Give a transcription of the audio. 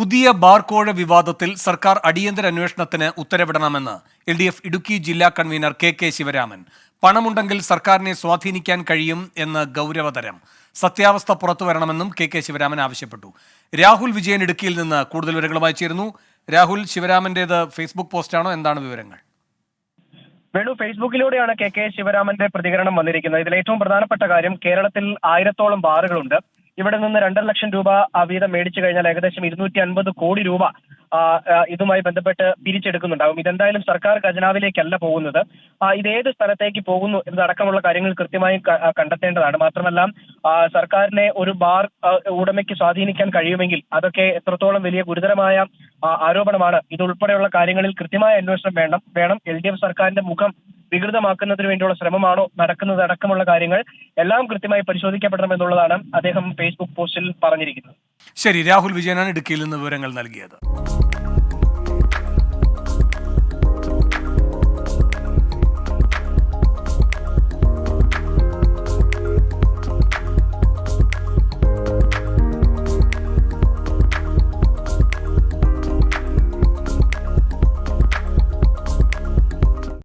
പുതിയ ബാർകോഴ വിവാദത്തിൽ സർക്കാർ അടിയന്തര അന്വേഷണത്തിന് ഉത്തരവിടണമെന്ന് എൽ ഡി എഫ് ഇടുക്കി ജില്ലാ കൺവീനർ കെ കെ ശിവരാമൻ. പണമുണ്ടെങ്കിൽ സർക്കാരിനെ സ്വാധീനിക്കാൻ കഴിയും എന്ന് ഗൗരവതരം. സത്യാവസ്ഥ പുറത്തുവരണമെന്നും കെ കെ ശിവരാമൻ ആവശ്യപ്പെട്ടു. രാഹുൽ വിജയൻ ഇടുക്കിയിൽ നിന്ന് കൂടുതൽ വിവരങ്ങളുമായി ചേരുന്നു. രാഹുൽ ശിവരാമന്റേത് ഫേസ്ബുക്ക് പോസ്റ്റാണോ? എന്താണ് വിവരങ്ങൾ? വേണു ഫേസ്ബുക്കിലൂടെയാണ് കെ കെ ശിവരാമന്റെ പ്രതികരണം വന്നിരിക്കുന്നത്. ഇതിൽ ഏറ്റവും പ്രധാനപ്പെട്ട കാര്യം കേരളത്തിൽ ആയിരത്തോളം ബാറുകളുണ്ട്. ഇവിടെ നിന്ന് രണ്ടര ലക്ഷം രൂപ വീതം മേടിച്ചു കഴിഞ്ഞാൽ ഏകദേശം ഇരുന്നൂറ്റി അൻപത് കോടി രൂപ ഇതുമായി ബന്ധപ്പെട്ട് പിരിച്ചെടുക്കുന്നുണ്ടാകും ഇതെന്തായാലും സർക്കാർ ഖജനാവിലേക്കല്ല പോകുന്നത്. ഇത് ഏത് സ്ഥലത്തേക്ക് പോകുന്നു എന്നതടക്കമുള്ള കാര്യങ്ങൾ കൃത്യമായി കണ്ടെത്തേണ്ടതാണ്. മാത്രമല്ല സർക്കാരിനെ ഒരു ബാർ ഉടമയ്ക്ക് സ്വാധീനിക്കാൻ കഴിയുമെങ്കിൽ അതൊക്കെ എത്രത്തോളം വലിയ ഗുരുതരമായ ആരോപണമാണ്. ഇതുൾപ്പെടെയുള്ള കാര്യങ്ങളിൽ കൃത്യമായ അന്വേഷണം വേണം വേണം. എൽ ഡി എഫ് സർക്കാരിന്റെ മുഖം വികൃതമാക്കുന്നതിന് വേണ്ടിയുള്ള ശ്രമമാണോ നടക്കുന്നത് അടക്കമുള്ള കാര്യങ്ങൾ എല്ലാം കൃത്യമായി പരിശോധിക്കപ്പെടണമെന്നുള്ളതാണ് അദ്ദേഹം ഫേസ്ബുക്ക് പോസ്റ്റിൽ പറഞ്ഞിരിക്കുന്നത്. ശരി രാഹുൽ വിജയനാണ് ഇടുക്കിയിൽ നിന്ന് വിവരങ്ങൾ നൽകിയത്.